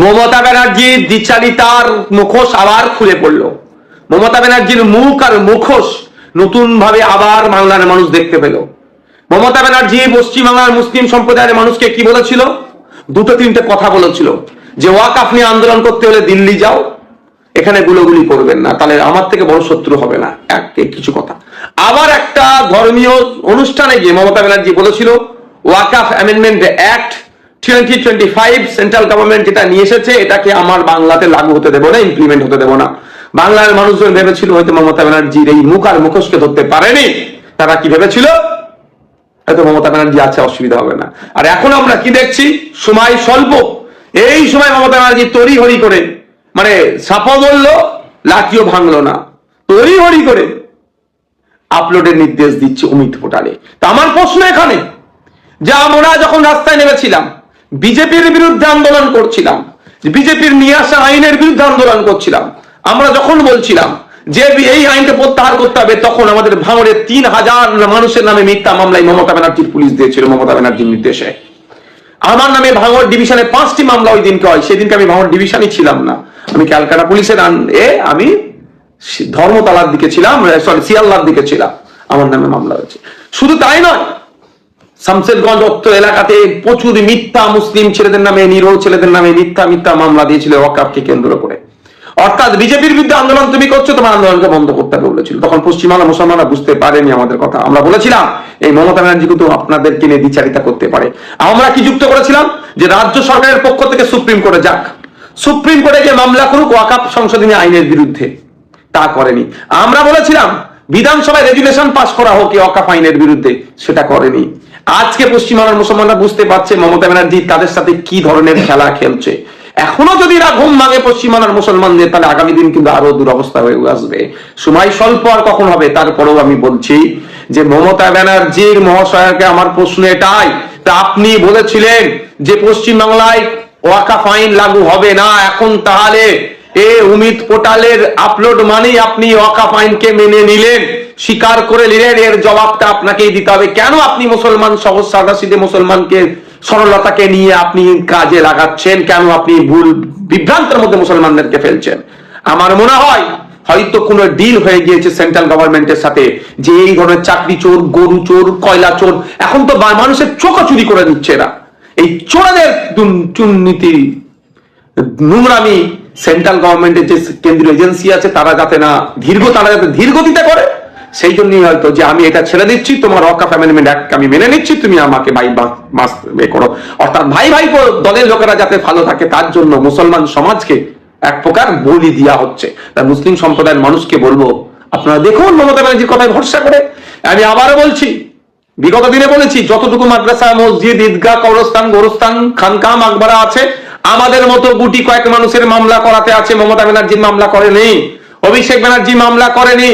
মমতা ব্যানার্জির দ্বিচারিতার মুখোশ আবার খুলে পড়ল। মমতা ব্যানার্জির মুখ আর মুখোশ নতুন ভাবে আবার বাংলার মানুষ দেখতে পেল। মমতা ব্যানার্জি পশ্চিমবাংলার মুসলিম সম্প্রদায়ের মানুষকে কি বলেছিল? দুটো তিনটে কথা বলেছিল। যে ওয়াকাফ নিয়ে আন্দোলন করতে হলে দিল্লি যাও, এখানে গুলোগুলি করবেন না, তাহলে আমার থেকে বড় শত্রু হবে না। এক কিছু কথা। আবার একটা ধর্মীয় অনুষ্ঠানে গিয়ে মমতা ব্যানার্জি বলেছিল Waqf amendment act twenty twenty five central government যেটা নিয়ে এসেছে, এটাকে আমার বাংলাতে লাগু হতে দেবো না ইমপ্লিমেন্ট হতে দেবো না। বাংলার মানুষজন ভেবেছিল হয়তো মমতা ব্যানার্জির এই মুখ আর মুখোশকে ধরতে পারেনি। তারা কি ভেবেছিল? হয়তো মমতা ব্যানার্জি আছে, অসুবিধা হবে না। আর এখন আমরা কি দেখছি? সময় স্বল্প। এই সময় মমতা ব্যানার্জি তরি হরি করে মানে সাপও বলল লাঠিও ভাঙলো না। তরি হরি করে আপলোডের নির্দেশ দিচ্ছে অমিত পোর্টালে তা আমার প্রশ্ন এখানে, যে আমরা যখন রাস্তায় নেমেছিলাম বিজেপির বিরুদ্ধে আন্দোলন করছিলাম, বিজেপির নিয়ে আসা আইনের বিরুদ্ধে আন্দোলন করছিলাম। আমরা যখন বলছিলাম যে এই আইনটা প্রত্যাহার করতে হবে, তখন আমাদের ভাঙড়ে তিন হাজার মানুষের নামে মিথ্যা মামলায় মমতা ব্যানার্জির পুলিশ দিয়েছিল, মমতা ব্যানার্জির নির্দেশে। আমার নামে ভাঙড় ডিভিশনে পাঁচটি মামলা ওই দিনকে হয়, সেদিনকে আমি ভাঙড় ডিভিশনই ছিলাম না। আমি ক্যালকাটা পুলিশের এ আমি ধর্মতলার দিকে ছিলাম সরি শিয়ালদার দিকে ছিলাম। আমার নামে মামলা হয়েছে। শুধু তাই নয় শামসেরগঞ্জ অত্ত এলাকাতে প্রচুর মিথ্যা মুসলিম ছেলেদের নামে, নিরহ ছেলেদের নামে মিথ্যা মিথ্যা মামলা দিয়েছিল ওয়াকাফকে কেন্দ্র করে। অর্থাৎ বিজেপির বিরুদ্ধে আন্দোলন তুমি করছ, তোমার আন্দোলনকে বন্ধ করতে হবে বলেছিল। তখন পশ্চিমবাংলা মুসলমানরা বুঝতে পারেনি আমাদের কথা। আমরা বলেছিলাম, এই মমতা ব্যানার্জি কিন্তু আপনাদেরকে নিয়ে বিচারিতা করতে পারে। আমরা কি যুক্ত করেছিলাম? যে রাজ্য সরকারের পক্ষ থেকে সুপ্রিম কোর্টে যাক। সুপ্রিম কোর্টে গিয়ে মামলা করুক ওয়াকাপ সংশোধনী আইনের বিরুদ্ধে। তা করেনি। আমরা বলেছিলাম, বিধানসভায় রেজুলেশন পাস করা হোক অকাপ আইনের বিরুদ্ধে। সেটা করেনি। আজকে পশ্চিমবাংলার মুসলমানরা বুঝতে পারছে মমতা ব্যানার্জি তাদের সাথে কি ধরনের খেলা খেলছে। এখনও যদি এরা ঘুম ভাঙে পশ্চিমবাংলার মুসলমানদের, তাহলে আগামী দিন কিন্তু আরও দুরবস্থা হয়ে আসবে। সময় স্বল্প আর কখন হবে তারপরেও আমি বলছি যে মমতা ব্যানার্জির মহাশয়কে আমার প্রশ্ন এটাই। তা আপনি বলেছিলেন যে পশ্চিমবাংলায় ওয়াকা ফাইন লাগু হবে না, এখন তাহলে এ উমিত পোর্টালের আপলোড মানেই আপনি ওয়াকা ফাইনকে মেনে নিলেন। স্বীকার করে নিলেন এর জবাবটা আপনাকেই দিতে হবে। কেন আপনি মুসলমান সহজ সাদা সিধে মুসলমানকে, সরলতাকে নিয়ে আপনি কাজে লাগাচ্ছেন? কেন আপনি ভুল বিভ্রান্তের মধ্যে মুসলমানদেরকে ফেলছেন? আমার মনে হয়, হয়তো কোনো ডিল হয়ে গিয়েছে সেন্ট্রাল গভর্নমেন্টের সাথে, যে এই ধরনের চাকরি চোর, গরু চোর, কয়লা চোর, এখন তো মানুষের চোখা চুরি করে দিচ্ছে এরা। এই চোরাদের দুর্নীতি, নোংরামি সেন্ট্রাল গভর্নমেন্টের যে কেন্দ্রীয় এজেন্সি আছে, তারা যাতে না দীর্ঘ তারা যাতে ধীর গতিতে করে সেই জন্যই হয়তো যে আমি এটা ছেড়ে দিচ্ছি, তোমার অকাফ অ্যামেন্ডমেন্ট অ্যাক্ট আমি মেনে নিচ্ছি, তুমি আমাকে ভাই মাস এ করো। অর্থাৎ ভাই ভাই দলের লোকেরা যাতে ভালো থাকে, তার জন্য মুসলমান সমাজকে এক প্রকার বলি দেওয়া হচ্ছে। তাই মুসলিম সম্প্রদায়ের মানুষকে বলব, আপনারা দেখুন মমতা ব্যানার্জির কথায় ভরসা করে। আমি আবারও বলছি, বিগত দিনে বলেছি, যতটুকু মাদ্রাসা, মসজিদ, ঈদগাহ, কবরস্থান, গোরস্থান খানকা মাকবারা আছে, আমাদের মতো গুটি কয়েক মানুষের মামলা করাতে আছে, মমতা ব্যানার্জির মামলা করেনি। অভিষেক ব্যানার্জি মামলা করেনি।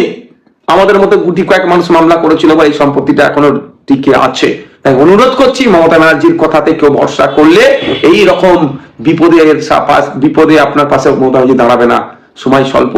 আমাদের মতো গুটি কয়েক মানুষ মামলা করেছিল বা এই সম্পত্তিটা এখনও টিকে আছে। তাই অনুরোধ করছি মমতা ব্যানার্জির কথাতে কেউ ভরসা করলে এই রকম বিপদে বিপদে আপনার পাশে মমতা ব্যানার্জি দাঁড়াবে না। সময় স্বল্প।